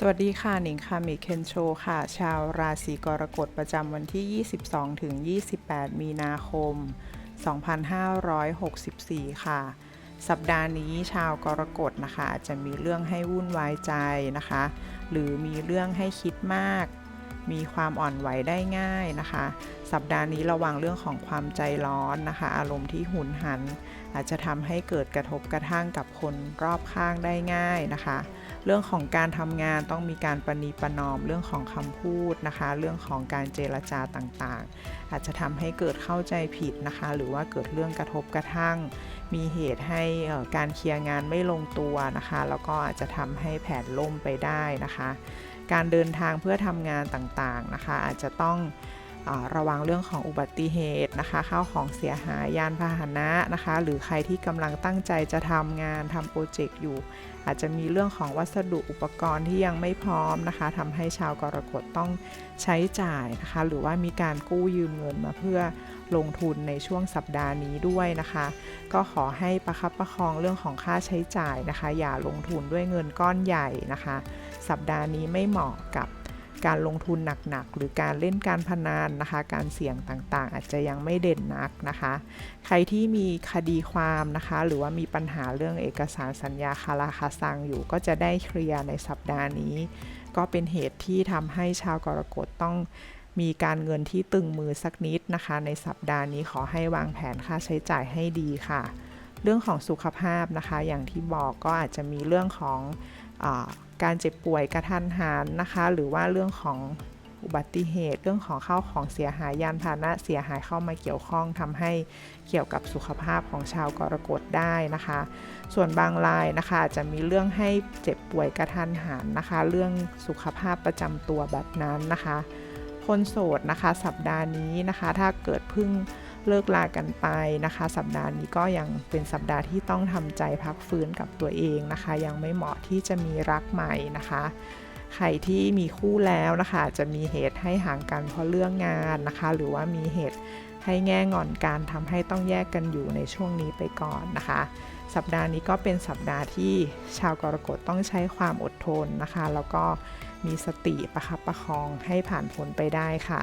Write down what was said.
สวัสดีค่ะหนิงค่ะมิเคนโชค่ะ ชาวราศีกรกฎประจำวันที่ 22 ถึง 28 มีนาคม 2564 ค่ะ สัปดาห์นี้ชาวกรกฎนะคะอาจจะมีเรื่องให้วุ่นวายใจนะคะ หรือมีเรื่องให้คิดมาก มีความอ่อนไหวได้ง่ายนะคะ สัปดาห์นี้ระวังเรื่องของความใจร้อนนะคะ อารมณ์ที่หุนหัน อาจจะทำให้เกิดกระทบกระทั่งกับคนรอบข้างได้ง่ายนะคะ เรื่องของการทำงานต้องมีการประนีประนอมเรื่องของคำพูดนะคะ เรื่องของการเจรจาต่างๆ อาจจะทำให้เกิดเข้าใจผิดนะคะ หรือว่าเกิดเรื่องกระทบกระทั่ง มีเหตุให้การเคลียร์งานไม่ลงตัวนะคะ แล้วก็อาจจะทำให้แผนล่มไปได้นะคะ การเดินทางเพื่อทำงานต่างๆนะคะ อาจจะต้อง ระวังเรื่องของอุบัติเหตุนะคะข้าวของเสียหายยานพาหนะนะคะ หรือใครที่กำลังตั้งใจจะทำงานทำโปรเจกต์อยู่ อาจจะมีเรื่องของวัสดุอุปกรณ์ที่ยังไม่พร้อมนะคะทำให้ชาวกรกฎต้องใช้จ่ายนะคะ หรือว่ามีการกู้ยืมเงินมาเพื่อลงทุนในช่วงสัปดาห์นี้ด้วยนะคะ ก็ขอให้ประคับประคองเรื่องของค่าใช้จ่ายนะคะ อย่าลงทุนด้วยเงินก้อนใหญ่นะคะ สัปดาห์นี้ไม่เหมาะกับ การลงทุนหนักๆ หรือการเล่นการพนันนะคะ การเสี่ยงต่างๆ อาจจะยังไม่เด่นนักนะคะ ใครที่มีคดีความนะคะ หรือว่ามีปัญหาเรื่องเอกสารสัญญาคาราคาซังอยู่ ก็จะได้เคลียร์ในสัปดาห์นี้ ก็เป็นเหตุที่ทำให้ชาวกรกฎต้องมีการเงินที่ตึงมือสักนิดนะคะ ในสัปดาห์นี้ขอให้วางแผนค่าใช้จ่ายให้ดีค่ะ เรื่องของสุขภาพนะคะ อย่างที่บอกก็อาจจะมีเรื่องของอ การเจ็บป่วยกระทันหันนะคะ หรือว่าเรื่องของอุบัติเหตุเรื่องของข้าวของเสียหายยานพาหนะเสียหายเข้ามาเกี่ยวข้องทำให้เกี่ยวกับสุขภาพของชาวกรกฎได้นะคะ ส่วนบางรายนะคะจะมีเรื่องให้เจ็บป่วยกระทันหันนะคะ เรื่องสุขภาพประจำตัวแบบนั้นนะคะ คนโสดนะคะ สัปดาห์นี้นะคะ ถ้าเกิดพิ่ง เลิกลากันไปนะคะ สัปดาห์นี้ก็ยังเป็นสัปดาห์ที่ต้องทำใจพักฟื้นกับตัวเองนะคะ ยังไม่เหมาะที่จะมีรักใหม่นะคะใครที่มีคู่แล้วนะคะจจะมีเหตุให้ห่างกันเพราะเรื่องงานนะคะ หรือว่ามีเหตุให้แง่งอนการทำให้ต้องแยกกันอยู่ในช่วงนี้ไปก่อนนะคะ สัปดาห์นี้ก็เป็นสัปดาห์ที่ชาวกรกฎต้องใช้ความอดทนนะคะ แล้วก็มีสติประคับประคองให้ผ่านพ้นไปได้ค่ะ